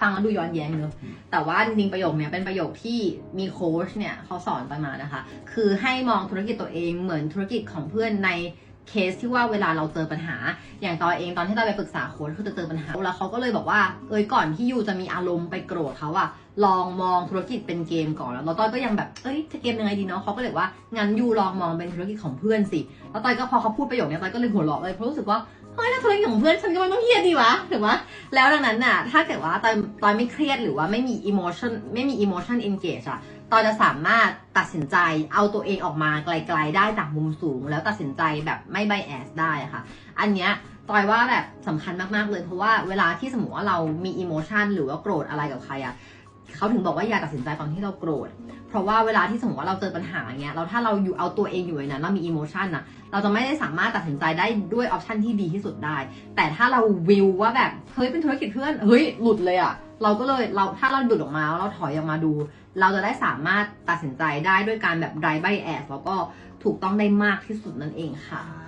ฟังแล้วดูย้อนแย้งเนอะแต่ว่าจริงๆประโยคเนี้ยเป็นประโยคที่มีโค้ชเนี่ยเขาสอนไปมานะคะ คือให้มองธุรกิจตัวเองเหมือนธุรกิจของเพื่อนในเคสที่ว่าเวลาเราเจอปัญหา อย่างตอนเองตอนที่เราไปปรึกษาโค้ชคือจะเจอปัญหาแล้วเขาก็เลยบอกว่าเอ้ยก่อนที่ยูจะมีอารมณ์ไปโกรธเขาอะลองมองธุรกิจเป็นเกมก่อนแล้วแล้วต้อยก็ยังแบบเอ้ยจะเกมยังไงดีเนาะเขาก็เลยว่างั้นยูลองมองเป็นธุรกิจของเพื่อนสิแล้วต้อยก็พอเขาพูดประโยคเนี้ยต้อยก็เลยหัวเราะเลยเพราะรู้สึกว่า เฮ้ยถ้าธุรกิจของเพื่อนฉันก็ไม่ต้องเครียดดีวะถูกไหมแล้วดังนั้นน่ะ ถ้าเกิดว่าตอนตอนไม่เครียดหรือว่าไม่มี emotion ไม่มี emotion engage อะตอนจะสามารถตัดสินใจเอาตัวเองออกมาไกล ๆ ได้จากมุมสูง แล้วตัดสินใจแบบไม่ bias ได้ค่ะ อันเนี้ยตอยว่าแบบสำคัญมากๆเลยเพราะว่าเวลาที่สมมติว่าเรามี emotion หรือว่าโกรธอะไรกับใครอะเขาถึงบอกว่าอย่าตัดสินใจตอนที่เราโกรธ เพราะว่าเวลาที่สมมติว่าเราเจอปัญหาอย่างเงี้ยแล้วถ้าเราอยู่เอาตัวเองอยู่ในนั้นเรามี emotion อะเราจะไม่ได้สามารถตัดสินใจได้ด้วยออปชันที่ดีที่สุดได้ แต่ถ้าเราวิวว่าแบบเฮ้ยเป็นธุรกิจเพื่อนเฮ้ยหลุดเลยอะเราก็เลยเราถ้าเราหลุดออกมาเราถอยออกมาดู เราจะได้สามารถตัดสินใจได้ด้วยการแบบ drive by a s แล้วก็ถูกต้องได้มากที่สุดนั่นเองค่ะ